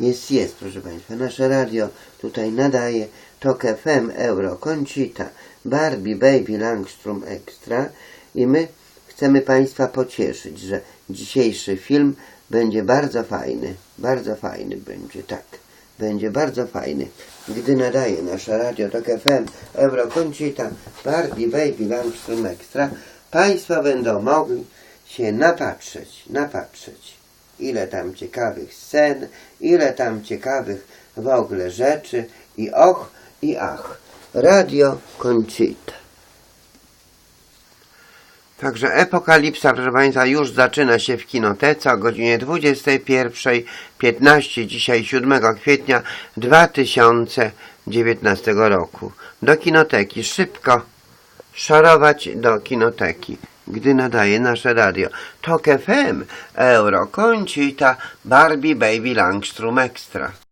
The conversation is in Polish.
Jest, jest, proszę Państwa. Nasze radio tutaj nadaje Tok FM, Euro, Conchita, Barbie, Baby, Langstrom Extra i my chcemy Państwa pocieszyć, że dzisiejszy film będzie bardzo fajny. Bardzo fajny będzie, tak. Będzie bardzo fajny. Gdy nadaje nasze radio Tok FM, Euro, Conchita, Barbie, Baby, Langstrom Extra, Państwo będą mogli się napatrzeć, napatrzeć ile tam ciekawych scen, ile tam ciekawych w ogóle rzeczy i och i ach. Radio Conchita. Także Epokalipsa, proszę Państwa, już zaczyna się w kinotece o godzinie 21.15, dzisiaj 7 kwietnia 2019 roku. Do kinoteki, szybko szorować do kinoteki, gdy nadaje nasze radio. Tok FM, Euro, Conchita, Barbie, Baby, Langstrom Extra.